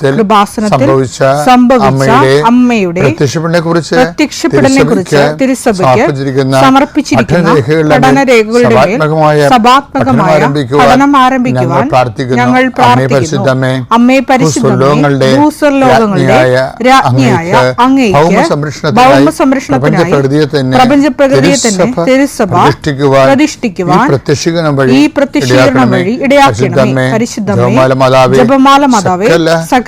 കൃപാസനത്തിൽ സംഭവിച്ച അമ്മയുടെ പ്രത്യക്ഷപ്പെടനെ കുറിച്ച് പ്രത്യക്ഷപ്പെടലിനെ കുറിച്ച് തിരുസഭയ്ക്ക് സമർപ്പിച്ചിരിക്കുന്ന പഠനരേഖകളുടെ സഭാത്മകമായ പഠനം ആരംഭിക്കുവാൻ ഞങ്ങൾ പ്രാർത്ഥിക്കുന്നു. രാജ്ഞിയായ അങ്ങേക്ക് പ്രപഞ്ചപ്രകൃതിയെ തന്നെ തിരുസഭ പ്രതിഷ്ഠിക്കുവാൻ ഈ പ്രത്യക്ഷീകരണം വഴി ഇടയാക്കണമേ. പരിശുദ്ധമേ ജപമാല മാതാവേ സകല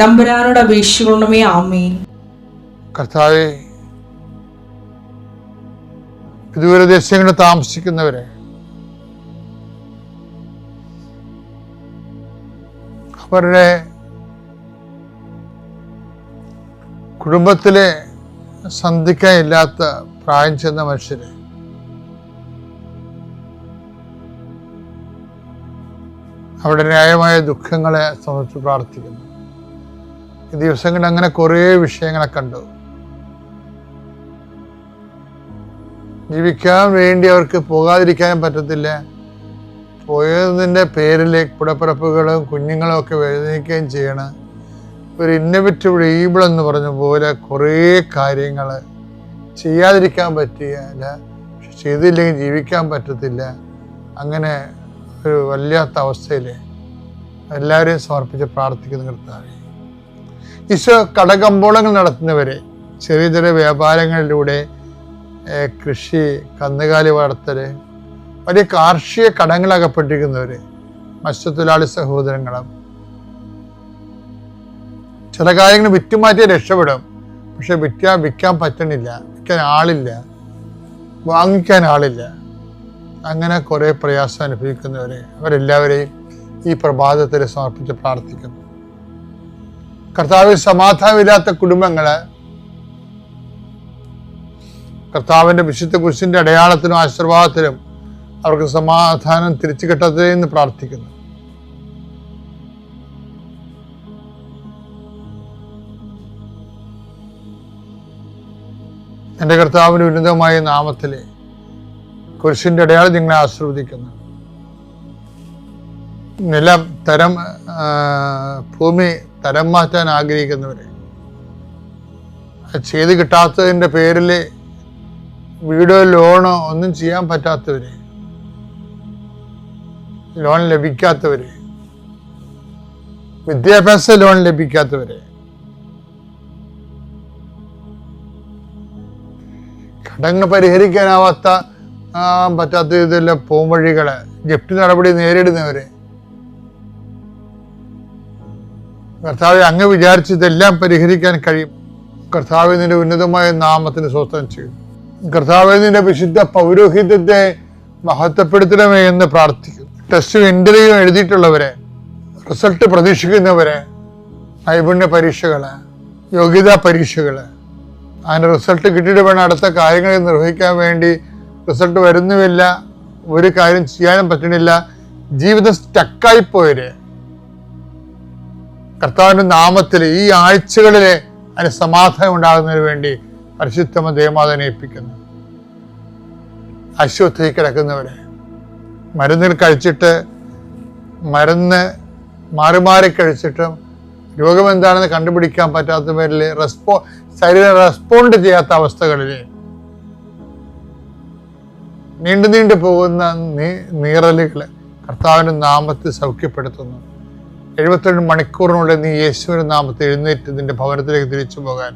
തമ്പുരാനോട് അപേക്ഷിക്കണമേ ആമേൻ. കർത്താവെ ദൂരദേശങ്ങളിൽ താമസിക്കുന്നവരെ അവരുടെ കുടുംബത്തിലെ സന്ധിക്കാനില്ലാത്ത പ്രായം ചെന്ന മനുഷ്യരെ അവരുടെ ന്യായമായ ദുഃഖങ്ങളെ സംബന്ധിച്ച് പ്രാർത്ഥിക്കുന്നു. ഈ ദിവസങ്ങളിൽ അങ്ങനെ കുറേ വിഷയങ്ങളെ കണ്ടു. ജീവിക്കാൻ വേണ്ടി അവർക്ക് പോകാതിരിക്കാനും പറ്റത്തില്ല. പോയതിന്റെ പേരിൽ കുടപ്പിറപ്പുകളും കുഞ്ഞുങ്ങളും ഒക്കെ വേദനിക്കുകയും ചെയ്യണം. ഒരു ഇന്നവിറ്റബിൾ ഈബിൾ എന്ന് പറഞ്ഞ പോലെ കുറേ കാര്യങ്ങൾ ചെയ്യാതിരിക്കാൻ പറ്റില്ല പക്ഷെ ചെയ്തില്ലെങ്കിൽ ജീവിക്കാൻ പറ്റത്തില്ല. അങ്ങനെ ഒരു വല്ലാത്ത അവസ്ഥയിൽ എല്ലാവരെയും സമർപ്പിച്ച് പ്രാർത്ഥിക്കുന്ന കർത്താവേ. ഈശോ കടകമ്പോളങ്ങൾ നടത്തുന്നവരെ ചെറിയ ചെറിയ വ്യാപാരങ്ങളിലൂടെ കൃഷി കന്നുകാലി വളർത്തൽ വലിയ കാർഷിക കടങ്ങളകപ്പെട്ടിരിക്കുന്നവർ മത്സ്യത്തൊഴിലാളി സഹോദരങ്ങളും. ചില കാര്യങ്ങൾ വിറ്റുമാറ്റി രക്ഷപ്പെടും പക്ഷെ വിറ്റ വിൽക്കാൻ പറ്റണില്ല വിൽക്കാൻ ആളില്ല വാങ്ങിക്കാൻ ആളില്ല. അങ്ങനെ കുറേ പ്രയാസം അനുഭവിക്കുന്നവരെ അവരെല്ലാവരെയും ഈ പ്രഭാതത്തിൽ സമർപ്പിച്ച് പ്രാർത്ഥിക്കുന്നു. കർത്താവിൽ സമാധാനമില്ലാത്ത കുടുംബങ്ങൾ കർത്താവിന്റെ വിശുദ്ധ കുരിശിന്റെ അടയാളത്തിനും ആശീർവാദത്തിനും അവർക്ക് സമാധാനം തിരിച്ചു കിട്ടത്തേ എന്ന് പ്രാർത്ഥിക്കുന്നു. എന്റെ കർത്താവിന്റെ ഉന്നതമായ നാമത്തിലെ കുരിശിന്റെ അടയാളം നിങ്ങളെ ആസ്വദിക്കുന്നു നിലം തരം ഭൂമി തരം മാറ്റാൻ ആഗ്രഹിക്കുന്നവരെ. ചെയ്ത് കിട്ടാത്തതിന്റെ പേരിൽ വീടോ ലോണോ ഒന്നും ചെയ്യാൻ പറ്റാത്തവര് ലോൺ ലഭിക്കാത്തവര് വിദ്യാഭ്യാസ ലോൺ ലഭിക്കാത്തവര് കടങ്ങൾ പരിഹരിക്കാനാവാത്ത പറ്റാത്ത ഇതെല്ലാം പോംവഴികൾ ജപ്തി നടപടി നേരിടുന്നവര് കർത്താവ് അങ്ങ് വിചാരിച്ച് ഇതെല്ലാം പരിഹരിക്കാൻ കഴിയും. കർത്താവ് നിന്റെ ഉന്നതമായ നാമത്തിന് സ്വസ്ഥം ചെയ്യും. കർത്താവ് നിന്റെ വിശുദ്ധ പൗരോഹിത്യത്തെ മഹത്വപ്പെടുത്തണമേ എന്ന് പ്രാർത്ഥിക്കും ടെസ്റ്റ് ഇന്റർവ്യൂ എഴുതിയിട്ടുള്ളവരെ റിസൾട്ട് പ്രതീക്ഷിക്കുന്നവരെ നൈപുണ്യ പരീക്ഷകൾ യോഗ്യതാ പരീക്ഷകൾ അതിന്റെ റിസൾട്ട് കിട്ടിയിട്ട് വേണം അടുത്ത കാര്യങ്ങൾ നിർവഹിക്കാൻ വേണ്ടി റിസൾട്ട് വരുന്നുമില്ല. ഒരു കാര്യം ചെയ്യാനും പറ്റണില്ല. ജീവിതം സ്റ്റക്കായി പോയര് കർത്താവിന്റെ നാമത്തിൽ ഈ ആഴ്ചകളിലെ അതിന് സമാധാനം ഉണ്ടാകുന്നതിന് വേണ്ടി പരിശുദ്ധമ ദേവമാതനെ ഏൽപ്പിക്കുന്നു അശ്വത്ഥയിൽ കിടക്കുന്നവരെ മരുന്നിൽ കഴിച്ചിട്ട് മരുന്ന് മാറി മാറി കഴിച്ചിട്ടും രോഗം എന്താണെന്ന് കണ്ടുപിടിക്കാൻ പറ്റാത്ത പേരിൽ റെസ്പോ ശരീരം റെസ്പോണ്ട് ചെയ്യാത്ത അവസ്ഥകളിൽ നീണ്ടു നീണ്ടു പോകുന്ന നീ- നീറലുകൾ കർത്താവിന്റെ നാമത്തിൽ സൗഖ്യപ്പെടുത്തുന്നു. എഴുപത്തിരണ്ട് മണിക്കൂറിനുള്ളിൽ നീ യേശുവിന്റെ നാമത്തെ എഴുന്നേറ്റ് നിന്റെ ഭവനത്തിലേക്ക് തിരിച്ചു പോകാൻ.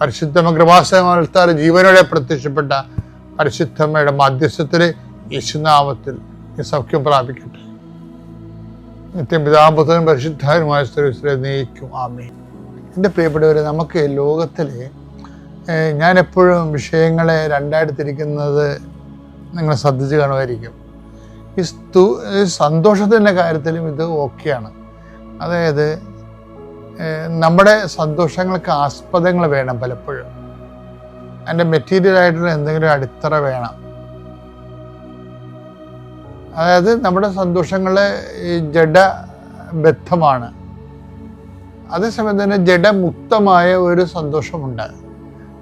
പരിശുദ്ധമ കൃപാസനത്താൽ ജീവനോടെ പ്രത്യക്ഷപ്പെട്ട പരിശുദ്ധമ്മയുടെ മധ്യസ്ഥത്തിൽ യേശുനാമത്തിൽ നീ സൗഖ്യം പ്രാപിക്കട്ടെ. നിത്യം പിതാമ്പുത്തനും പരിശുദ്ധാനുമായ സ്ഥലത്തിലെ നീക്കും ആമേ എന്റെ പ്രിയപ്പെട്ടവരെ നമുക്ക് ലോകത്തിൽ ഞാനെപ്പോഴും വിഷയങ്ങളെ രണ്ടായിട്ട് തിരിക്കുന്നത് നിങ്ങൾ ശ്രദ്ധിച്ച് കാണുമായിരിക്കും. ഈ സ്തു സന്തോഷത്തിന്റെ കാര്യത്തിലും ഇത് ഓക്കെയാണ്. അതായത് നമ്മുടെ സന്തോഷങ്ങൾക്ക് ആസ്പദങ്ങൾ വേണം പലപ്പോഴും. അതിന്റെ മെറ്റീരിയൽ ആയിട്ടുള്ള എന്തെങ്കിലും അടിത്തറ വേണം. അതായത് നമ്മുടെ സന്തോഷങ്ങൾ ജഡബദ്ധമാണ് അതേസമയം തന്നെ ജഡമുക്തമായ ഒരു സന്തോഷമുണ്ട്.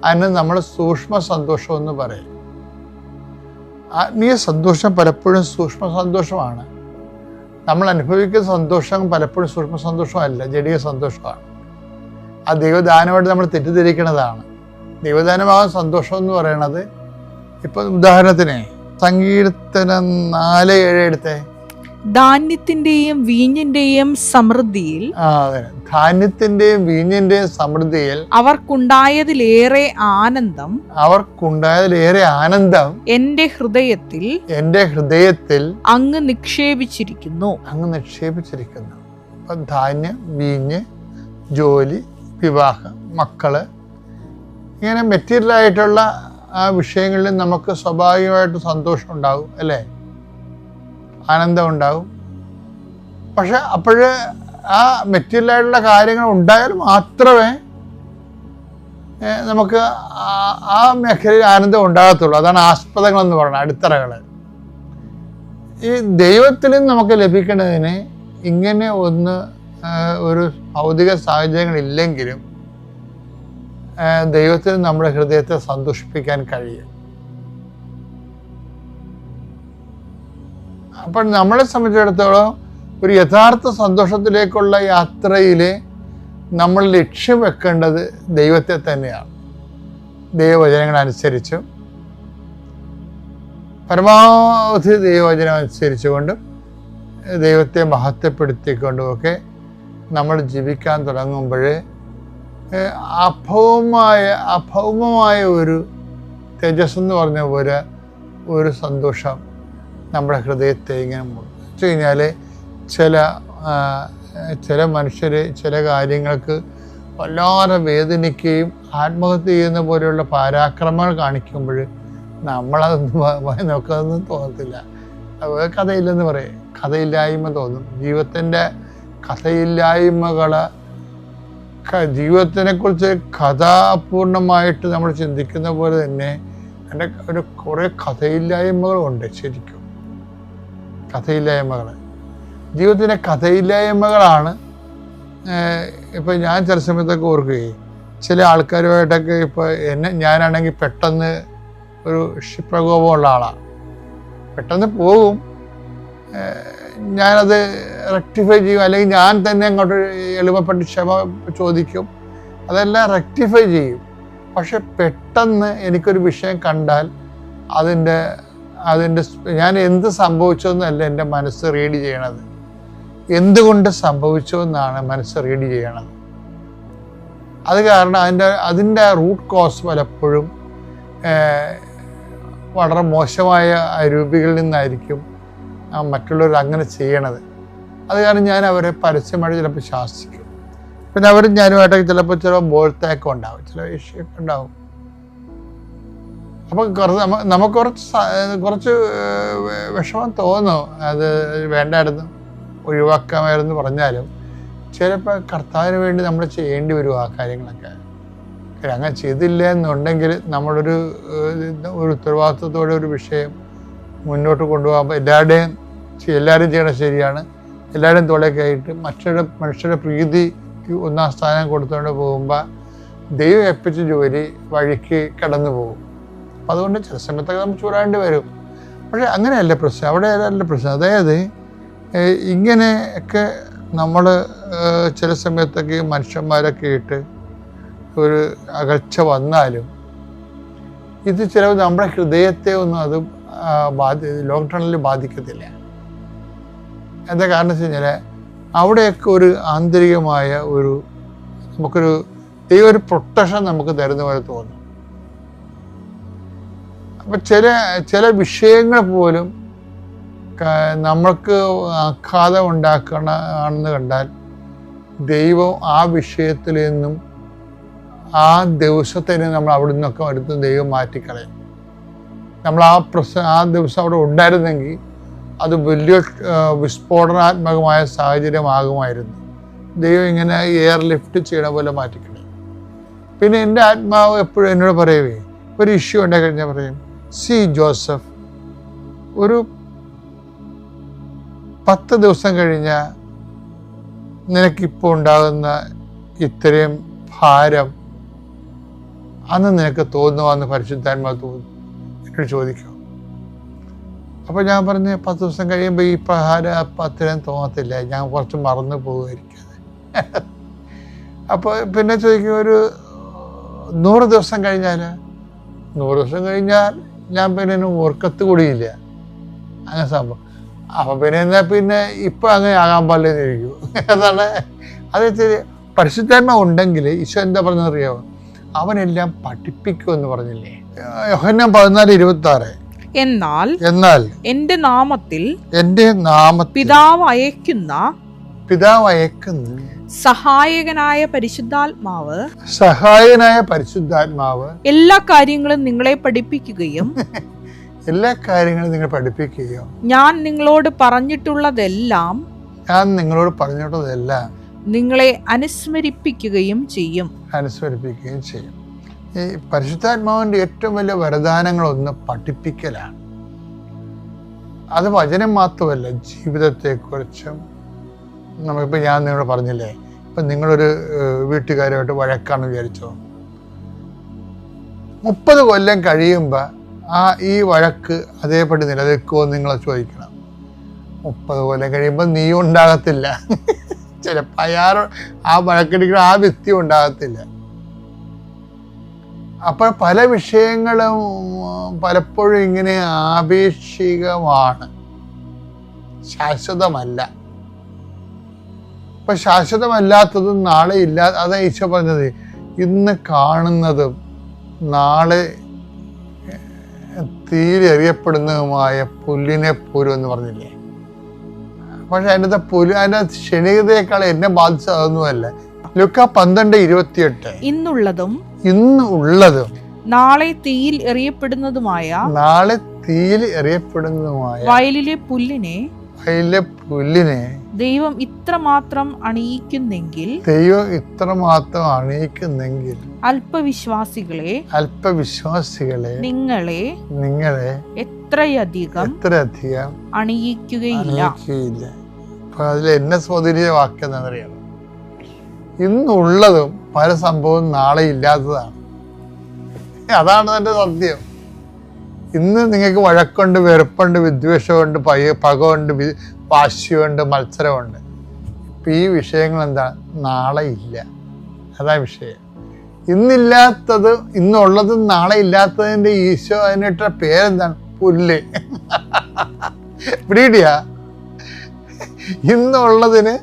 അതിന് നമ്മൾ സൂക്ഷ്മ സന്തോഷം എന്ന് പറയും. ആത്മീയ സന്തോഷം പലപ്പോഴും സൂക്ഷ്മ സന്തോഷമാണ്. നമ്മൾ അനുഭവിക്കുന്ന സന്തോഷം പലപ്പോഴും സൂക്ഷ്മ സന്തോഷമല്ല ജടിക സന്തോഷമാണ്. ആ ദൈവദാനമായിട്ട് നമ്മൾ തെറ്റിദ്ധരിക്കുന്നതാണ്. ദൈവദാനമാകാൻ സന്തോഷം എന്ന് പറയുന്നത് ഇപ്പം ഉദാഹരണത്തിന് സങ്കീർത്തനം നാല് ഏഴ് എടുത്തേ. ധാന്യത്തിന്റെയും വീഞ്ഞിന്റെയും സമൃദ്ധിയിൽ ധാന്യത്തിന്റെയും വീഞ്ഞിന്റെയും സമൃദ്ധിയിൽ അവർക്കുണ്ടായതിലേറെ ആനന്ദം അവർക്കുണ്ടായതിലേറെ ആനന്ദം എന്റെ ഹൃദയത്തിൽ എന്റെ ഹൃദയത്തിൽ അങ്ങ് നിക്ഷേപിച്ചിരിക്കുന്നു. അങ്ങ് നിക്ഷേപിച്ചിരിക്കുന്നു. ധാന്യം വീഞ്ഞ് ജോലി വിവാഹം മക്കൾ ഇങ്ങനെ മെറ്റീരിയൽ ആയിട്ടുള്ള ആ വിഷയങ്ങളിൽ നമുക്ക് സ്വാഭാവികമായിട്ട് സന്തോഷം ഉണ്ടാകും അല്ലേ? ആനന്ദം ഉണ്ടാകും പക്ഷെ അപ്പോഴ് ആ മെറ്റീരിയൽ ആയിട്ടുള്ള കാര്യങ്ങൾ ഉണ്ടായാൽ മാത്രമേ നമുക്ക് ആ- മേഖലയിൽ ആനന്ദം ഉണ്ടാകത്തുള്ളൂ. അതാണ് ആസ്പദങ്ങൾ എന്ന് പറയുന്നത് അടിത്തറകൾ. ഈ ദൈവത്തിൽ നമുക്ക് ലഭിക്കേണ്ടതിന് ഇങ്ങനെ ഒന്ന് ഒരു ഭൗതിക സാഹചര്യങ്ങളില്ലെങ്കിലും ദൈവത്തിന് നമ്മുടെ ഹൃദയത്തെ സന്തോഷിപ്പിക്കാൻ കഴിയും. അപ്പോൾ നമ്മളെ സംബന്ധിച്ചിടത്തോളം ഒരു യഥാർത്ഥ സന്തോഷത്തിലേക്കുള്ള യാത്രയിൽ നമ്മൾ ലക്ഷ്യം വെക്കേണ്ടത് ദൈവത്തെ തന്നെയാണ്. ദൈവവചനങ്ങളനുസരിച്ചും പരമാവധി ദൈവവചനം അനുസരിച്ചുകൊണ്ടും ദൈവത്തെ മഹത്വപ്പെടുത്തിക്കൊണ്ടുമൊക്കെ നമ്മൾ ജീവിക്കാൻ തുടങ്ങുമ്പോൾ അഭൗമമായ അഭൗമമായ ഒരു തേജസ് എന്ന് പറഞ്ഞ പോലെ ഒരു സന്തോഷം നമ്മുടെ ഹൃദയത്തെ ഇങ്ങനെ വെച്ച് കഴിഞ്ഞാൽ ചില ചില മനുഷ്യർ ചില കാര്യങ്ങൾക്ക് വല്ലാതെ വേദനിക്കുകയും ആത്മഹത്യ ചെയ്യുന്ന പോലെയുള്ള പാരാക്രമങ്ങൾ കാണിക്കുമ്പോൾ നമ്മളതൊന്നും നോക്കാതൊന്നും തോന്നത്തില്ല. അത് കഥയില്ലെന്ന് പറയും. കഥയില്ലായ്മ തോന്നും. ജീവിതത്തിന്റെ കഥയില്ലായ്മകൾ ജീവിതത്തിനെക്കുറിച്ച് കഥാപൂർണമായിട്ട് നമ്മൾ ചിന്തിക്കുന്ന പോലെ തന്നെ എന്റെ ഒരു കുറേ കഥയില്ലായ്മകളുണ്ട് ശരിക്കും. കഥയില്ലായ്മകൾ ജീവിതത്തിന്റെ കഥയില്ലായ്മകളാണ് ഇപ്പം ഞാൻ ചില സമയത്തൊക്കെ ഓർക്കുകയും ചില ആൾക്കാരുമായിട്ടൊക്കെ ഇപ്പോൾ എന്നെ ഞാനാണെങ്കിൽ പെട്ടെന്ന് ഒരു ക്ഷിപ്രകോപമുള്ള ആളാണ് പെട്ടെന്ന് പോകും. ഞാനത് റെക്ടിഫൈ ചെയ്യും. അല്ലെങ്കിൽ ഞാൻ തന്നെ അങ്ങോട്ട് എളുപ്പപ്പെട്ട് ക്ഷമ ചോദിക്കും. അതെല്ലാം റെക്ടിഫൈ ചെയ്യും. പക്ഷെ പെട്ടെന്ന് എനിക്കൊരു വിഷയം കണ്ടാൽ അതിന്റെ അതിന്റെ ഞാൻ എന്ത് സംഭവിച്ചതെന്നല്ല എന്റെ മനസ്സ് റീഡ് ചെയ്യണത്. എന്തുകൊണ്ട് സംഭവിച്ചോ എന്നാണ് മനസ്സ് റീഡ് ചെയ്യണത്. അത് കാരണം അതിന്റെ അതിന്റെ റൂട്ട് കോസ് പലപ്പോഴും വളരെ മോശമായ രൂപികളിൽ നിന്നായിരിക്കും മറ്റുള്ളവർ അങ്ങനെ ചെയ്യണത്. അത് കാരണം ഞാൻ അവരെ പരസ്യമായിട്ട് ചിലപ്പോൾ ശാസിക്കും. പിന്നെ അവരും ഞാനുമായിട്ടൊക്കെ ചിലപ്പോൾ ചില ബോൾത്തേക്കം ഉണ്ടാവും ചില ഇഷ്യൊക്കെ ഉണ്ടാവും അപ്പം കുറച്ച് നമുക്ക് കുറച്ച് കുറച്ച് വിഷമം തോന്നും അത് വേണ്ടായിരുന്നു. ഒഴിവാക്കാമായിരുന്നു പറഞ്ഞാലും. ചിലപ്പോൾ കർത്താവിന് വേണ്ടി നമ്മൾ ചെയ്യേണ്ടി വരും ആ കാര്യങ്ങളൊക്കെ. കാര്യം അങ്ങനെ ചെയ്തില്ല എന്നുണ്ടെങ്കിൽ നമ്മളൊരു ഒരു ഉത്തരവാദിത്വത്തോടെ ഒരു വിഷയം മുന്നോട്ട് കൊണ്ടുപോകാൻ എല്ലാവരുടെയും എല്ലാവരും ചെയ്യണത് ശരിയാണ്. എല്ലാവരും തോളൊക്കെ മറ്റൊരു മനുഷ്യരുടെ പ്രീതിക്ക് ഒന്നാം സ്ഥാനം കൊടുത്തുകൊണ്ട് പോകുമ്പോൾ ദൈവം എപ്പിച്ച ജോലി വഴിക്ക് കടന്നു പോകും അപ്പം അതുകൊണ്ട് ചില സമയത്തൊക്കെ നമ്മൾ ചൂടാണ്ട് വരും. പക്ഷേ അങ്ങനെയല്ല പ്രശ്നം. അവിടെ അല്ല പ്രശ്നം? അതായത് ഇങ്ങനെയൊക്കെ നമ്മൾ ചില സമയത്തൊക്കെ മനുഷ്യന്മാരൊക്കെ ഇട്ട് ഒരു അകൽച്ച വന്നാലും ഇത് ചില നമ്മുടെ ഹൃദയത്തെ ഒന്നും അത് ബാധി ലോങ് ബാധിക്കത്തില്ല. എന്താ കാരണം വെച്ച് കഴിഞ്ഞാൽ അവിടെയൊക്കെ ഒരു ആന്തരികമായ ഒരു നമുക്കൊരു ഈ ഒരു പ്രൊട്ടക്ഷൻ നമുക്ക് തരുന്ന പോലെ തോന്നും. അപ്പം ചില ചില വിഷയങ്ങൾ പോലും നമ്മൾക്ക് ആഘാതം ഉണ്ടാക്കണ ആണെന്ന് കണ്ടാൽ ദൈവം ആ വിഷയത്തിൽ നിന്നും ആ ദിവസത്തിന് നമ്മൾ അവിടെ നിന്നൊക്കെ എടുത്ത് ദൈവം മാറ്റിക്കളയും. നമ്മൾ ആ പ്രസ ആ ദിവസം അവിടെ ഉണ്ടായിരുന്നെങ്കിൽ അത് വലിയ വിസ്ഫോടനാത്മകമായ സാഹചര്യമാകുമായിരുന്നു. ദൈവം ഇങ്ങനെ എയർ ലിഫ്റ്റ് ചെയ്യണ പോലെ മാറ്റിക്കളയും. പിന്നെ എന്റെ ആത്മാവ് എപ്പോഴും എന്നോട് പറയുവേ ഒരു ഇഷ്യൂ ഉണ്ടായി കഴിഞ്ഞാൽ പറയും സി ജോസഫ് ഒരു പത്ത് ദിവസം കഴിഞ്ഞ നിനക്കിപ്പോൾ ഉണ്ടാകുന്ന ഇത്രയും ഭാരം അന്ന് നിനക്ക് തോന്നുവാന്ന് പരിശുദ്ധാത്മാവ് തോന്നുന്നു. എന്നോട് ചോദിക്കും. അപ്പോൾ ഞാൻ പറഞ്ഞ് പത്ത് ദിവസം കഴിയുമ്പോൾ ഈ അപ്പം അത്രയും തോന്നത്തില്ല. ഞാൻ കുറച്ച് മറന്നു പോകുമായിരിക്കും അപ്പോൾ പിന്നെ ചോദിക്കും ഒരു നൂറ് ദിവസം കഴിഞ്ഞാൽ നൂറ് ദിവസം കഴിഞ്ഞാൽ ഞാൻ പിന്നെ ഉറക്കത്ത് കൂടിയില്ല. അങ്ങനെ സംഭവം. അപ്പം പിന്നെ എന്നാ പിന്നെ ഇപ്പം അങ്ങനെ ആകാൻ പാടില്ലെന്ന് പാടില്ലെന്നിരിക്കും അതാണ് അത് വെച്ചാൽ പരിശുദ്ധാത്മ ഉണ്ടെങ്കിൽ ഈശോ എന്താ പറഞ്ഞറിയാമോ അവനെല്ലാം പഠിപ്പിക്കുമെന്ന് പറഞ്ഞില്ലേ? യോഹന്നാൻ പതിനാല് ഇരുപത്തി ആറ് എന്നാൽ എന്നാൽ എന്റെ നാമത്തിൽ എന്റെ നാമ പിതാവ് അയക്കുന്ന പിതാവ് അയക്കുന്ന സഹായകനായ പരിശുദ്ധാത്മാവ് സഹായകനായ പരിശുദ്ധാത്മാവ് എല്ലാ കാര്യങ്ങളും നിങ്ങളെ പഠിപ്പിക്കുകയും എല്ലാ കാര്യങ്ങളും നിങ്ങൾ പഠിപ്പിക്കുകയും ഞാൻ നിങ്ങളോട് പറഞ്ഞിട്ടുള്ളതെല്ലാം ഞാൻ നിങ്ങളോട് പറഞ്ഞിട്ടുള്ളതെല്ലാം നിങ്ങളെ അനുസ്മരിപ്പിക്കുകയും ചെയ്യും. അനുസ്മരിപ്പിക്കുകയും ചെയ്യും. ഈ പരിശുദ്ധാത്മാവിന്റെ ഏറ്റവും വലിയ വരദാനങ്ങളൊന്ന് പഠിപ്പിക്കലാണ്. അത് വചനം മാത്രമല്ല ജീവിതത്തെക്കുറിച്ചും നമുക്കിപ്പോൾ ഞാൻ നിങ്ങളോട് പറഞ്ഞില്ലേ ഇപ്പം നിങ്ങളൊരു വീട്ടുകാരുമായിട്ട് വഴക്കാണെന്ന് വിചാരിച്ചോ? മുപ്പത് കൊല്ലം കഴിയുമ്പോൾ ആ ഈ വഴക്ക് അതേപടി നിലനിൽക്കുമോ നിങ്ങൾ ചോദിക്കണം. മുപ്പത് കൊല്ലം കഴിയുമ്പോൾ നീ ഉണ്ടാകത്തില്ല. ചിലപ്പോൾ അയാൾ ആ വഴക്കടിക്കുന്ന ആ വ്യക്തി ഉണ്ടാകത്തില്ല. അപ്പോൾ പല വിഷയങ്ങളും പലപ്പോഴും ഇങ്ങനെ ആപേക്ഷികമാണ്. ശാശ്വതമല്ല. ഇപ്പൊ ശാശ്വതമല്ലാത്തതും നാളെ ഇല്ല അതാ ഈശോ പറഞ്ഞത്. ഇന്ന് കാണുന്നതും നാളെ തീരെറിയപ്പെടുന്നതുമായ പുല്ലിനെ പോലും എന്ന് പറഞ്ഞില്ലേ? പക്ഷെ അതിന്റെ പുലി അതിന്റെ ക്ഷണികതയേക്കാൾ എന്നെ ബാധിച്ചതൊന്നുമല്ല ലുക്ക പന്ത്രണ്ട് ഇരുപത്തിയെട്ട്. ഇന്നുള്ളതും ഇന്ന് ഉള്ളതും നാളെ തീയിൽ എറിയപ്പെടുന്നതുമായ നാളെ തീയിൽ എറിയപ്പെടുന്നതുമായ വയലിലെ പുല്ലിനെ വയലിലെ പുല്ലിനെ ദൈവം ഇത്രമാത്രം അണിയിക്കുന്നെങ്കിൽ ദൈവം ഇത്രമാത്രം അണിയിക്കുന്നെങ്കിൽ അല്പവിശ്വാസികളെ അല്പവിശ്വാസികളെ നിങ്ങളെ നിങ്ങളെ എത്രയധികം എത്രയധികം അണിയിക്കുകയില്ല. അണിയിക്കുകയില്ല. അപ്പൊ അതിൽ എന്നെ സ്വാധീനിച്ച വാക്യം എന്താണെന്നറിയാം ഇന്നുള്ളതും പല സംഭവവും നാളെ ഇല്ലാത്തതാണ്. അതാണ് എന്റെ സത്യം. ഇന്ന് നിങ്ങൾക്ക് വഴക്കുണ്ട് വെറുപ്പുണ്ട് വിദ്വേഷമുണ്ട് പയ പകമുണ്ട് വാശിയുണ്ട് മത്സരമുണ്ട്. ഇപ്പം ഈ വിഷയങ്ങൾ എന്താ? നാളെ ഇല്ല. അതാ വിഷയം. ഇന്നില്ലാത്തത് ഇന്നുള്ളതും നാളെ ഇല്ലാത്തതിന്റെ ഈശോ അതിനിട്ട പേരെന്താണ്? പുല്ല്. പിടികിട്ടിയാ ഇന്നുള്ളതിന്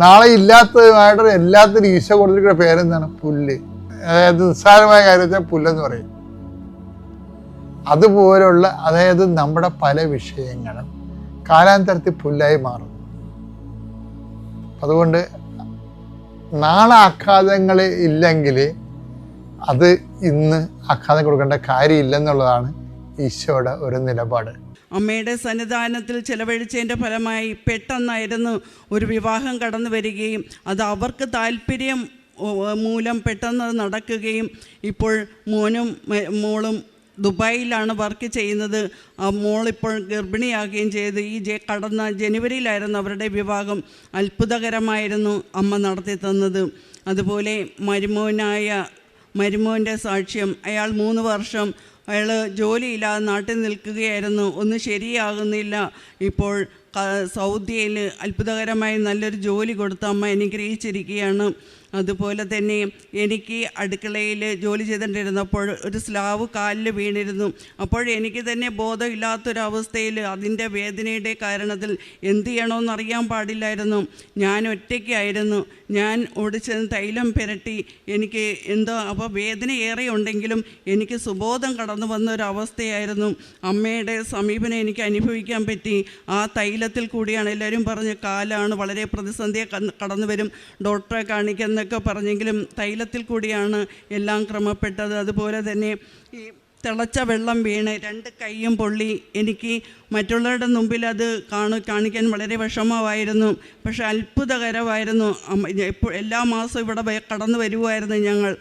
നാളെ ഇല്ലാത്തതുമായിട്ട് എല്ലാത്തിനും ഈശോ കൊടുത്തിരിക്കുന്ന പേരെന്താണ്? പുല്ല്. അതായത് നിസ്സാരമായ കാര്യത്തെ പുല്ലെന്ന് പറയും. അതുപോലുള്ള അതായത് നമ്മുടെ പല വിഷയങ്ങളും കാലാന്തരത്തിൽ പുല്ലായി മാറും അതുകൊണ്ട് നാളെ ആഘാതങ്ങൾ ഇല്ലെങ്കിൽ അത് ഇന്ന് ആഘാതം കൊടുക്കേണ്ട കാര്യമില്ലെന്നുള്ളതാണ് ഈശോയുടെ ഒരു നിലപാട്. അമ്മയുടെ സന്നിധാനത്തിൽ ചെലവഴിച്ചതിന്റെ ഫലമായി പെട്ടെന്നായിരുന്നു ഒരു വിവാഹം കടന്നു വരികയും അത് അവർക്ക് താല്പര്യം മൂലം പെട്ടെന്ന് നടക്കുകയും ഇപ്പോൾ മോനും മോളും ദുബായിലാണ് വർക്ക് ചെയ്യുന്നത്. മോളിപ്പോൾ ഗർഭിണിയാകുകയും ചെയ്ത്. ഈ ജെ കടന്ന ജനുവരിയിലായിരുന്നു അവരുടെ വിവാഹം. അത്ഭുതകരമായിരുന്നു അമ്മ നടത്തി തന്നത്. അതുപോലെ മരുമോനായ മരുമോന്റെ സാക്ഷ്യം അയാൾ മൂന്ന് വർഷം അയാൾ ജോലിയില്ലാതെ നാട്ടിൽ നിൽക്കുകയായിരുന്നു. ഒന്നും ശരിയാകുന്നില്ല. ഇപ്പോൾ സൗദിയിൽ അത്ഭുതകരമായി നല്ലൊരു ജോലി കൊടുത്ത അമ്മ അനുഗ്രഹിച്ചിരിക്കുകയാണ്. അതുപോലെ തന്നെ എനിക്ക് അടുക്കളയിൽ ജോലി ചെയ്തുകൊണ്ടിരുന്നപ്പോൾ ഒരു സ്ലാവ് കാലിൽ വീണിരുന്നു. അപ്പോൾ എനിക്ക് തന്നെ ബോധമില്ലാത്തൊരവസ്ഥയിൽ അതിന്റെ വേദനയുടെ കാരണത്തിൽ എന്ത് ചെയ്യണമെന്ന് അറിയാൻ പാടില്ലായിരുന്നു. ഞാൻ ഒറ്റയ്ക്കായിരുന്നു. ഞാൻ ഓടിച്ചെന്ന് തൈലം പുരട്ടി എനിക്ക് എന്തോ അപ്പോൾ വേദന ഏറെ ഉണ്ടെങ്കിലും എനിക്ക് സുബോധം കടന്നു വന്ന ഒരു അവസ്ഥയായിരുന്നു അമ്മയുടെ സമീപനം എനിക്ക് അനുഭവിക്കാൻ പറ്റി. ആ തൈലത്തിൽ കൂടിയാണ് എല്ലാവരും പറഞ്ഞ് കാലാണ് വളരെ പ്രതിസന്ധിയെ കടന്നു വരും ഡോക്ടറെ കാണിക്കുന്നൊക്കെ പറഞ്ഞെങ്കിലും തൈലത്തിൽ കൂടിയാണ് എല്ലാം ക്രമപ്പെട്ടത്. അതുപോലെ തന്നെ ഈ തിളച്ച വെള്ളം വീണ് രണ്ട് കൈയും പൊള്ളി എനിക്ക് മറ്റുള്ളവരുടെ മുമ്പിൽ അത് കാണു കാണിക്കാൻ വളരെ വിഷമമായിരുന്നു. പക്ഷേ അത്ഭുതകരമായിരുന്നു. എല്ലാ മാസവും ഇവിടെ കടന്നു വരുമായിരുന്നു ഞങ്ങൾ.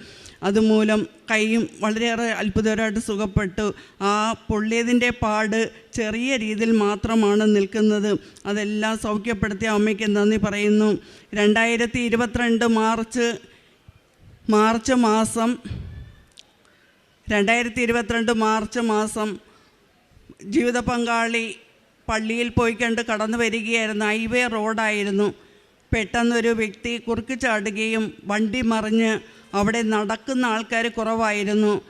അതുമൂലം കൈയും വളരെയേറെ അത്ഭുതകരമായിട്ട് സുഖപ്പെട്ടു. ആ പൊള്ളിയതിന്റെ പാട് ചെറിയ രീതിയിൽ മാത്രമാണ് നിൽക്കുന്നത്. അതെല്ലാം സൗഖ്യപ്പെടുത്തിയ അമ്മയ്ക്ക് നന്ദി പറയുന്നു. രണ്ടായിരത്തി ഇരുപത്തിരണ്ട് മാർച്ച് മാർച്ച് മാസം രണ്ടായിരത്തി ഇരുപത്തിരണ്ട് മാർച്ച് മാസം ജീവിത പങ്കാളി പള്ളിയിൽ പോയി കണ്ട് കടന്നു വരികയായിരുന്നു. ഹൈവേ റോഡായിരുന്നു. പെട്ടെന്നൊരു വ്യക്തി കുറുക്ക് ചാടുകയും വണ്ടി മറിഞ്ഞ് അവിടെ നടക്കുന്ന ആൾക്കാർ കുറവായിരുന്നു.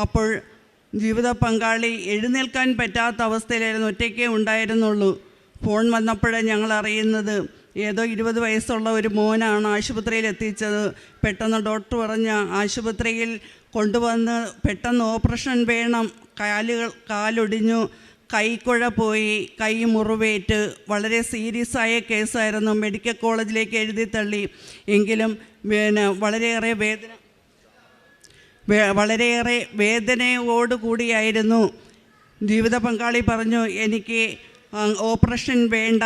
അപ്പോൾ ജീവിത പങ്കാളി എഴുന്നേൽക്കാൻ പറ്റാത്ത അവസ്ഥയിലായിരുന്നു. ഒറ്റയ്ക്കേ ഉണ്ടായിരുന്നുള്ളൂ. ഫോൺ വന്നപ്പോഴേ ഞങ്ങൾ അറിയുന്നത്. ഏതോ ഇരുപത് വയസ്സുള്ള ഒരു മോനാണ് ആശുപത്രിയിൽ എത്തിച്ചത്. പെട്ടെന്ന് ഡോക്ടർ പറഞ്ഞ ആശുപത്രിയിൽ കൊണ്ടുവന്ന് പെട്ടെന്ന് ഓപ്പറേഷൻ വേണം. കാലുകൾ കാലൊടിഞ്ഞു. കൈക്കുഴ പോയി കൈ മുറിവേറ്റ് വളരെ സീരിയസ് ആയ കേസായിരുന്നു. മെഡിക്കൽ കോളേജിലേക്ക് എഴുതി തള്ളി. എങ്കിലും പിന്നെ വളരെയേറെ വേദന വളരെയേറെ വേദനയോടുകൂടിയായിരുന്നു ജീവിത പങ്കാളി പറഞ്ഞു എനിക്ക് ഓപ്പറേഷൻ വേണ്ട.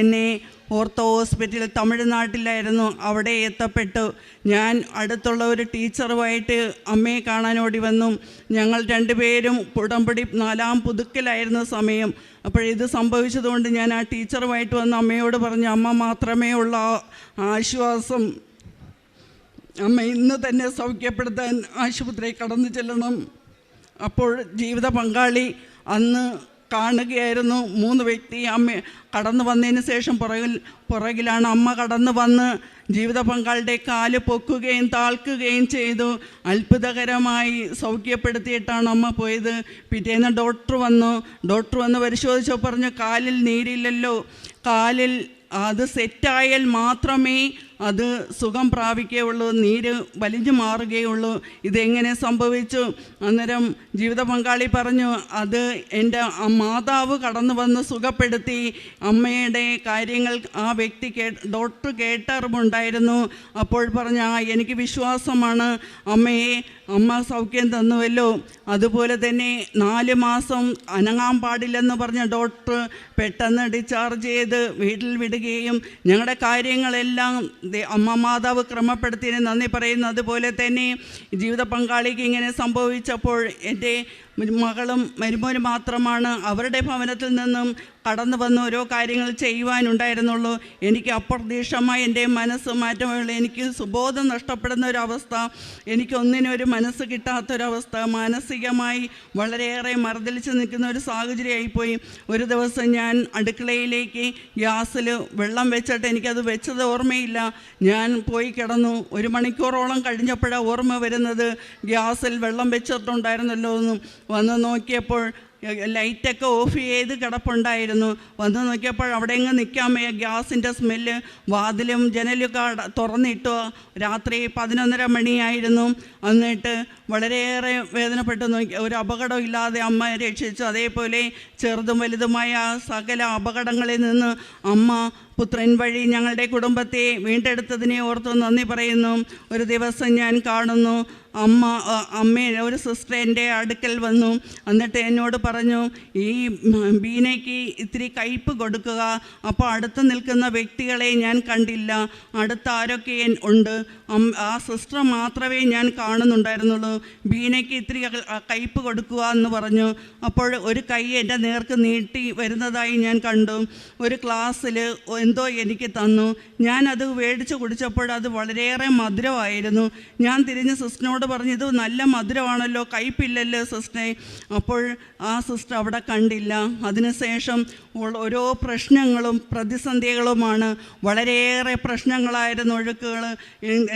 എന്നെ ഓർത്തോ ഹോസ്പിറ്റൽ തമിഴ്നാട്ടിലായിരുന്നു. അവിടെ എത്തപ്പെട്ടു. ഞാൻ അടുത്തുള്ള ഒരു ടീച്ചറുമായിട്ട് അമ്മയെ കാണാൻ ഓടി വന്നു. ഞങ്ങൾ രണ്ടുപേരും ഉടമ്പടി നാലാം പുതുക്കലായിരുന്ന സമയം. അപ്പോൾ ഇത് സംഭവിച്ചതുകൊണ്ട് ഞാൻ ആ ടീച്ചറുമായിട്ട് വന്ന് അമ്മയോട് പറഞ്ഞു അമ്മ മാത്രമേ ഉള്ള ആശ്വാസം അമ്മ ഇന്ന് തന്നെ സൗഖ്യപ്പെടുത്താൻ ആശുപത്രിയിൽ കടന്നു ചെല്ലണം. അപ്പോൾ ജീവിത പങ്കാളി അന്ന് കാണുകയായിരുന്നു. മൂന്ന് വ്യക്തി അമ്മ കടന്നു വന്നതിന് ശേഷം പുറകിൽ പുറകിലാണ് അമ്മ കടന്നു വന്ന് ജീവിത പങ്കാളിയുടെ കാൽ പൊക്കുകയും താൾക്കുകയും ചെയ്തു. അത്ഭുതകരമായി സൗഖ്യപ്പെടുത്തിയിട്ടാണ് അമ്മ പോയത്. പിറ്റേന്ന് ഡോക്ടർ വന്നു. ഡോക്ടർ വന്ന് പരിശോധിച്ചപ്പോൾ പറഞ്ഞു കാലിൽ നീരില്ലല്ലോ. കാലിൽ അത് സെറ്റായാൽ മാത്രമേ അത് സുഖം പ്രാപിക്കുകയുള്ളൂ നീര് വലിഞ്ഞു മാറുകയുള്ളൂ ഇതെങ്ങനെ സംഭവിച്ചു? അന്നേരം ജീവിത പങ്കാളി പറഞ്ഞു അത് എന്റെ മാതാവ് കടന്നു വന്ന് സുഖപ്പെടുത്തി. അമ്മയുടെ കാര്യങ്ങൾ ആ വ്യക്തി കേ ഡോക്ടർ കേട്ടറിവുണ്ടായിരുന്നു. അപ്പോൾ പറഞ്ഞു ആ എനിക്ക് വിശ്വാസമാണ്. അമ്മയെ അമ്മ സൗഖ്യം തന്നുവല്ലോ. അതുപോലെ തന്നെ നാല് മാസം അനങ്ങാൻ പാടില്ലെന്ന് പറഞ്ഞ ഡോക്ടർ പെട്ടെന്ന് ഡിസ്ചാർജ് ചെയ്ത് വീട്ടിൽ വിടുകയും ഞങ്ങളുടെ കാര്യങ്ങളെല്ലാം അമ്മ മാതാവ് ക്രമപ്പെടുത്തിയതിന് നന്ദി പറയുന്നു അതുപോലെ തന്നെ ജീവിത പങ്കാളിക്ക് ഇങ്ങനെ സംഭവിച്ചപ്പോൾ എന്റെ മകളും മരുമോനും മാത്രമാണ് അവരുടെ ഭവനത്തിൽ നിന്നും കടന്നു വന്ന് ഓരോ കാര്യങ്ങൾ ചെയ്യുവാനുണ്ടായിരുന്നുള്ളൂ. എനിക്ക് അപ്രതീക്ഷമായി എന്റെ മനസ്സ് മാറ്റമുള്ള എനിക്ക് സുബോധം നഷ്ടപ്പെടുന്ന ഒരവസ്ഥ എനിക്കൊന്നിനും ഒരു മനസ്സ് കിട്ടാത്തൊരവസ്ഥ മാനസികമായി വളരെയേറെ മറുതലിച്ച് നിൽക്കുന്ന ഒരു സാഹചര്യമായിപ്പോയി. ഒരു ദിവസം ഞാൻ അടുക്കളയിലേക്ക് ഗ്യാസിൽ വെള്ളം വെച്ചിട്ട് എനിക്കത് വെച്ചത് ഓർമ്മയില്ല. ഞാൻ പോയി കിടന്നു. ഒരു മണിക്കൂറോളം കഴിഞ്ഞപ്പോഴാണ് ഓർമ്മ വരുന്നത്. ഗ്യാസിൽ വെള്ളം വെച്ചിട്ടുണ്ടായിരുന്നല്ലോ എന്നും. വന്ന് നോക്കിയപ്പോൾ ലൈറ്റൊക്കെ ഓഫ് ചെയ്ത് കിടപ്പുണ്ടായിരുന്നു. വന്ന് നോക്കിയപ്പോൾ അവിടെ എങ്ങ് നിൽക്കാൻ വയ്യ ഗ്യാസിന്റെ സ്മെല്ല് വാതിലും ജനലൊക്കെ തുറന്നിട്ടു. രാത്രി പതിനൊന്നര മണിയായിരുന്നു. എന്നിട്ട് വളരെയേറെ വേദനപ്പെട്ട്. നോക്കി ഒരു അപകടം ഇല്ലാതെ അമ്മ രക്ഷിച്ചു. അതേപോലെ ചെറുതും വലുതുമായ സകല അപകടങ്ങളിൽ നിന്ന് അമ്മ പുത്രൻ വഴി ഞങ്ങളുടെ കുടുംബത്തെ വീണ്ടെടുത്തതിനെ ഓർത്ത് നന്ദി പറയുന്നു. ഒരു ദിവസം ഞാൻ കാണുന്നു. അമ്മ അമ്മയുടെ അമ്മ ഒരു സിസ്റ്റർ എന്റെ അടുക്കൽ വന്നു. എന്നിട്ട് എന്നോട് പറഞ്ഞു ഈ ബീനയ്ക്ക് ഇത്തിരി കയ്പ് കൊടുക്കുക. അപ്പോൾ അടുത്ത് നിൽക്കുന്ന വ്യക്തികളെ ഞാൻ കണ്ടില്ല. അടുത്ത് ആരൊക്കെ ഉണ്ട്? ആ സിസ്റ്റർ മാത്രമേ ഞാൻ കാണുന്നുണ്ടായിരുന്നുള്ളൂ. ബീനയ്ക്ക് ഇത്തിരി കയ്പ് കൊടുക്കുക എന്ന് പറഞ്ഞു. അപ്പോൾ ഒരു കൈ എന്റെ നേർക്ക് നീട്ടി വരുന്നതായി ഞാൻ കണ്ടു. ഒരു ക്ലാസ്സിൽ എന്തോ എനിക്ക് തന്നു. ഞാനത് മേടിച്ച് കുടിച്ചപ്പോൾ അത് വളരെയേറെ മധുരമായിരുന്നു. ഞാൻ തിരിഞ്ഞ് സിസ്റ്ററിനോട് പറഞ്ഞു ഇത് നല്ല മധുരമാണല്ലോ കയ്പില്ലല്ലോ സിസ്റ്ററെ. അപ്പോൾ ആ സിസ്റ്റർ അവിടെ കണ്ടില്ല. അതിനുശേഷം ഓരോ പ്രശ്നങ്ങളും പ്രതിസന്ധികളുമാണ്. വളരെയേറെ പ്രശ്നങ്ങളായിരുന്നു ഒഴുക്കുകൾ.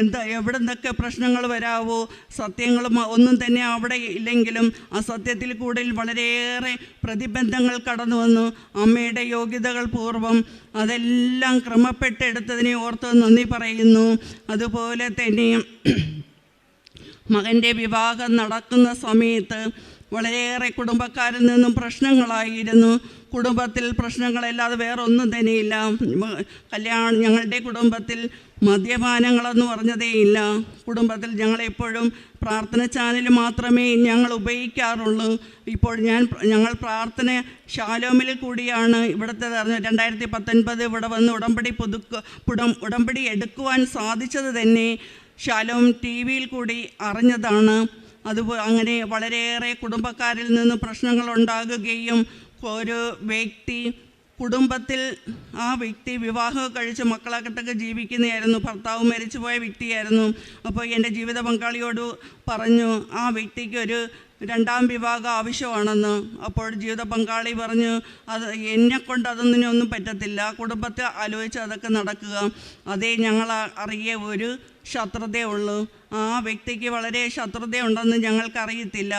എന്താ എവിടെ നിന്നൊക്കെ പ്രശ്നങ്ങൾ വരാവോ സത്യങ്ങളും ഒന്നും തന്നെ അവിടെ ഇല്ലെങ്കിലും ആ സത്യത്തിൽ കൂടെ വളരെയേറെ പ്രതിബന്ധങ്ങൾ കടന്നു വന്നു. അമ്മയുടെ യോഗ്യതകൾ പൂർവം അതെല്ലാം ക്രമപ്പെട്ടെടുത്തതിനെ ഓർത്ത് നന്ദി പറയുന്നു. അതുപോലെ തന്നെ മകന്റെ വിവാഹം നടക്കുന്ന സമയത്ത് വളരെയേറെ കുടുംബക്കാരിൽ നിന്നും പ്രശ്നങ്ങളായിരുന്നു. കുടുംബത്തിൽ പ്രശ്നങ്ങളല്ലാതെ വേറെ ഒന്നും തന്നെയില്ല കല്യാണം ഞങ്ങളുടെ കുടുംബത്തിൽ മദ്യപാനങ്ങളെന്ന് പറഞ്ഞതേയില്ല കുടുംബത്തിൽ ഞങ്ങളെപ്പോഴും പ്രാർത്ഥന ചാനൽ മാത്രമേ ഞങ്ങൾ ഉപയോഗിക്കാറുള്ളൂ. ഇപ്പോൾ ഞാൻ ഞങ്ങൾ പ്രാർത്ഥന ശാലോമിൽ കൂടിയാണ്. ഇവിടുത്തെ രണ്ടായിരത്തി പത്തൊൻപത് ഇവിടെ വന്ന് ഉടമ്പടി പുതുക്ക ഉടമ്പടി എടുക്കുവാൻ സാധിച്ചത് തന്നെ. ശാലോം ടി വിയിൽ കൂടി അറിഞ്ഞതാണ്. അതുപോലെ അങ്ങനെ വളരെയേറെ കുടുംബക്കാരിൽ നിന്ന് പ്രശ്നങ്ങൾ ഉണ്ടാകുകയും ഒരു വ്യക്തി കുടുംബത്തിൽ ആ വ്യക്തി വിവാഹം കഴിച്ച് മക്കളാക്കട്ടൊക്കെ ജീവിക്കുന്നതായിരുന്നു ഭർത്താവ് മരിച്ചുപോയ വ്യക്തിയായിരുന്നു. അപ്പോൾ എന്റെ ജീവിത പങ്കാളിയോട് പറഞ്ഞു ആ വ്യക്തിക്ക് ഒരു രണ്ടാം വിവാഹം ആവശ്യമാണെന്ന് അപ്പോൾ ജീവിത പങ്കാളി പറഞ്ഞ് അത് എന്നെ കൊണ്ട് അതൊന്നിനും ഒന്നും പറ്റത്തില്ല. കുടുംബത്തെ ആലോചിച്ച് അതൊക്കെ നടക്കുക. അതേ ഞങ്ങൾ അറിയ ഒരു ശത്രുതയുള്ളൂ ആ വ്യക്തിക്ക് വളരെ ശത്രുതയുണ്ടെന്ന് ഞങ്ങൾക്കറിയത്തില്ല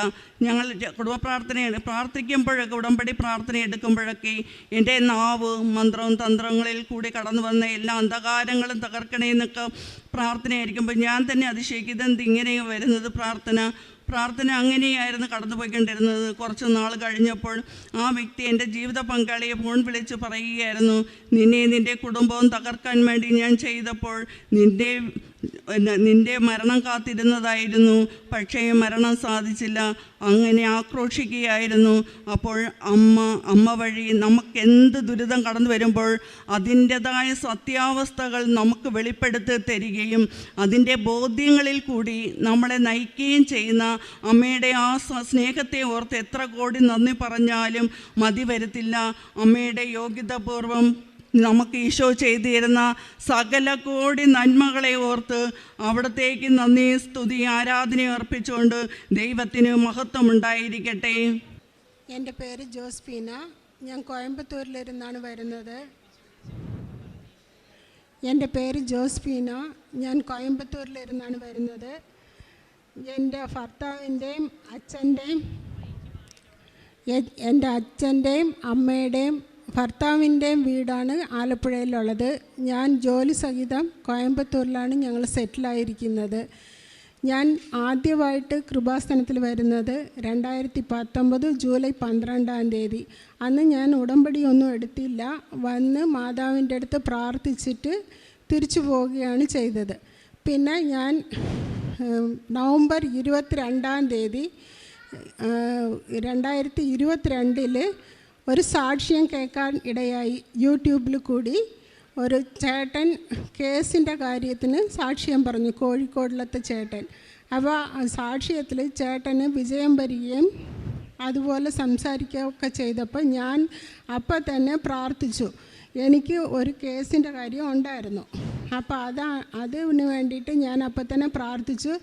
ഞങ്ങൾ കുടുംബ പ്രാർത്ഥന പ്രാർത്ഥിക്കുമ്പോഴൊക്കെ ഉടമ്പടി പ്രാർത്ഥന എടുക്കുമ്പോഴൊക്കെ എന്റെ നാവ് മന്ത്രവും തന്ത്രങ്ങളിൽ കൂടി കടന്നു വന്ന എല്ലാ അന്ധകാരങ്ങളും തകർക്കണേന്നൊക്കെ പ്രാർത്ഥനയായിരിക്കുമ്പോൾ ഞാൻ തന്നെ അതിശയിക്കും. ഇതെന്ത് ഇങ്ങനെ വരുന്നത് പ്രാർത്ഥന? പ്രാർത്ഥന അങ്ങനെയായിരുന്നു കടന്നുപോയിക്കൊണ്ടിരുന്നത്. കുറച്ച് നാൾ കഴിഞ്ഞപ്പോൾ ആ വ്യക്തി എന്റെ ജീവിത പങ്കാളിയെ ഫോൺ വിളിച്ച് പറയുകയായിരുന്നു നിന്നെ നിന്റെ കുടുംബവും തകർക്കാൻ വേണ്ടി ഞാൻ ചെയ്തപ്പോൾ നിന്റെ പിന്നെ നിന്റെ മരണം കാത്തിരുന്നതായിരുന്നു പക്ഷേ മരണം സാധിച്ചില്ല. അങ്ങനെ ആക്രോശിക്കുകയായിരുന്നു. അപ്പോൾ അമ്മ അമ്മ വഴി നമുക്ക് എന്ത് ദുരിതം കടന്നു വരുമ്പോൾ അതിന്റെതായ സത്യാവസ്ഥകൾ നമുക്ക് വെളിപ്പെടുത്തി തരികയും അതിന്റെ ബോധ്യങ്ങളിൽ കൂടി നമ്മളെ നയിക്കുകയും ചെയ്യുന്ന അമ്മയുടെ ആ സ്നേഹത്തെ ഓർത്ത് എത്ര കോടി നന്ദി പറഞ്ഞാലും മതി വരത്തില്ല. അമ്മയുടെ യോഗ്യതാപൂർവം നമുക്ക് ഈശോ ചെയ്തു തരുന്ന സകല കോടി നന്മകളെ ഓർത്ത് അവിടത്തേക്ക് നന്ദി സ്തുതി ആരാധന അർപ്പിച്ചുകൊണ്ട് ദൈവത്തിന് മഹത്വമുണ്ടായിരിക്കട്ടെ എന്റെ പേര് ജോസ്ഫീന. ഞാൻ കോയമ്പത്തൂരിലിരുന്നാണ് വരുന്നത്. എന്റെ പേര് ജോസ്ഫീന. ഞാൻ കോയമ്പത്തൂരിലിരുന്നാണ് വരുന്നത്. എന്റെ ഭർത്താവിന്റെയും അച്ഛന്റെയും എന്റെ അച്ഛന്റെയും അമ്മയുടെയും ഭർത്താവിന്റെയും വീടാണ് ആലപ്പുഴയിലുള്ളത്. ഞാൻ ജോലി സഹിതം കോയമ്പത്തൂരിലാണ് ഞങ്ങൾ സെറ്റിലായിരിക്കുന്നത്. ഞാൻ ആദ്യമായിട്ട് കൃപാസനത്തിൽ വരുന്നത് രണ്ടായിരത്തി പത്തൊമ്പത് ജൂലൈ പന്ത്രണ്ടാം തീയതി. അന്ന് ഞാൻ ഉടമ്പടി ഒന്നും എടുത്തില്ല. വന്ന് മാതാവിന്റെ അടുത്ത് പ്രാർത്ഥിച്ചിട്ട് തിരിച്ചു പോവുകയാണ് ചെയ്തത്. പിന്നെ ഞാൻ നവംബർ ഇരുപത്തിരണ്ടാം തീയതി രണ്ടായിരത്തി ഇരുപത്തിരണ്ടിൽ ഒരു സാക്ഷ്യം കേൾക്കാൻ ഇടയായി യൂട്യൂബിൽ കൂടി ഒരു ചേട്ടൻ കേസിന്റെ കാര്യത്തിന് സാക്ഷ്യം പറഞ്ഞു കോഴിക്കോടിലത്തെ ചേട്ടൻ. അപ്പോൾ സാക്ഷ്യത്തിൽ ചേട്ടന് വിജയം വരികയും അതുപോലെ സംസാരിക്കുകയൊക്കെ ചെയ്തപ്പോൾ ഞാൻ അപ്പം തന്നെ പ്രാർത്ഥിച്ചു എനിക്ക് ഒരു കേസിന്റെ കാര്യം ഉണ്ടായിരുന്നു. അപ്പോൾ അതാ അതിന് വേണ്ടിയിട്ട് ഞാൻ അപ്പം തന്നെ പ്രാർത്ഥിച്ചു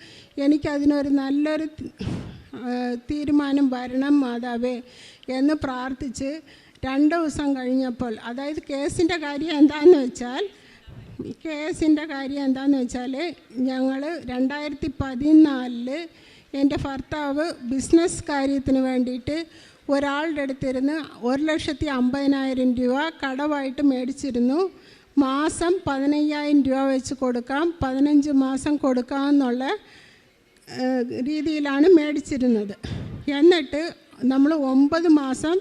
എനിക്കതിനൊരു നല്ലൊരു തീരുമാനം വരണം മാതാവേ. എന്ന് പ്രാർത്ഥിച്ച് രണ്ട് ദിവസം കഴിഞ്ഞപ്പോൾ അതായത് കേസിന്റെ കാര്യം എന്താണെന്ന് വെച്ചാൽ കേസിന്റെ കാര്യം എന്താണെന്ന് വെച്ചാൽ ഞങ്ങൾ രണ്ടായിരത്തി പതിനാലിൽ എന്റെ ഭർത്താവ് ബിസിനസ് കാര്യത്തിന് വേണ്ടിയിട്ട് ഒരാളുടെ അടുത്തിരുന്ന് ഒരു ലക്ഷത്തി അമ്പതിനായിരം രൂപ കടമായിട്ട് മേടിച്ചിരുന്നു. മാസം പതിനയ്യായിരം രൂപ വെച്ച് കൊടുക്കാം പതിനഞ്ച് മാസം കൊടുക്കാമെന്നുള്ള എന്നുള്ള രീതിയിലാണ് മേടിച്ചിരുന്നത്. എന്നിട്ട് നമ്മൾ ഒമ്പത് മാസം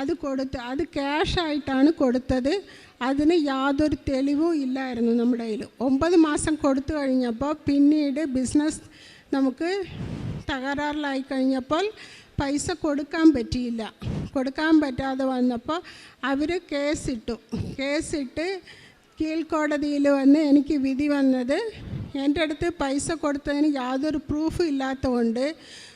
അത് കൊടുത്ത് അത് ക്യാഷായിട്ടാണ് കൊടുത്തത്. അതിന് യാതൊരു തെളിവും ഇല്ലായിരുന്നു നമ്മുടെ കയ്യിൽ ഒമ്പത് മാസം കൊടുത്തു കഴിഞ്ഞപ്പോൾ പിന്നീട് ബിസിനസ് നമുക്ക് തകരാറിലായി കഴിഞ്ഞപ്പോൾ പൈസ കൊടുക്കാൻ പറ്റിയില്ല. കൊടുക്കാൻ പറ്റാതെ വന്നപ്പോൾ അവർ കേസിട്ടു കേസിട്ട് കീഴ്ക്കോടതിയിൽ വന്ന് എനിക്ക് വിധി വന്നത് എന്റെ അടുത്ത് പൈസ കൊടുത്തതിന് യാതൊരു പ്രൂഫും ഇല്ലാത്തതുകൊണ്ട്